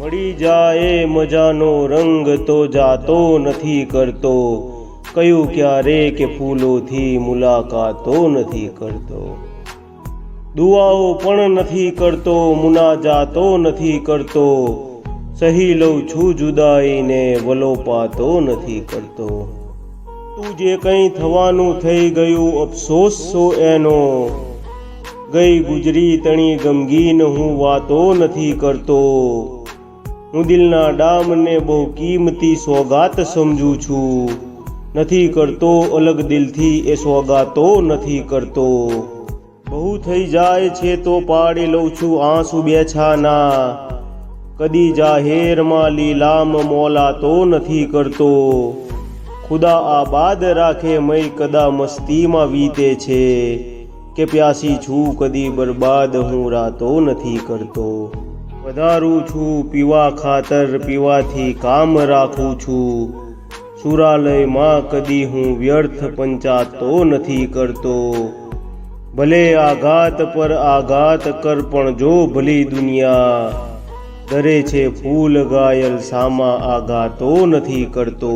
મળી જાય મજાનો રંગ તો જાતો નથી કરતો. કયું ક્યારે કે ફૂલોથી મુલાકાતો નથી કરતો. દુઆઓ પણ નથી કરતો, મુનાજાતો નથી કરતો. સહી લઉં છું જુદાઈને, વલોપાતો નથી કરતો. તું જે કંઈ થવાનું થઈ ગયું, અફસોસ છો એનો. ગઈ ગુજરી તણી ગમગીન હું વાતો નથી કરતો. હું દિલના ડામને બહુ કિંમતી સોગાત સમજું છું. નથી કરતો અલગ દિલથી એ સોગાતો નથી કરતો. બહુ થઈ જાય છે તો પાડી લઉં છું આંસુ બેછાના કદી જાહેરમાં લીલામ મોલાતો નથી કરતો. ખુદા આબાદ રાખે મય કદા મસ્તીમાં વીતે છે. કે પ્યાસી છું કદી બરબાદ હું રાતો નથી કરતો. વધારું છું, પીવા ખાતર પીવાથી કામ રાખું છું. સુરાલયમાં કદી હું વ્યર્થ પંચાતો નથી કરતો. ભલે આઘાત પર આઘાત કર, પણ જો ભલી દુનિયા દરે છે ફૂલ, ગાયલ સામા આઘાતો નથી કરતો.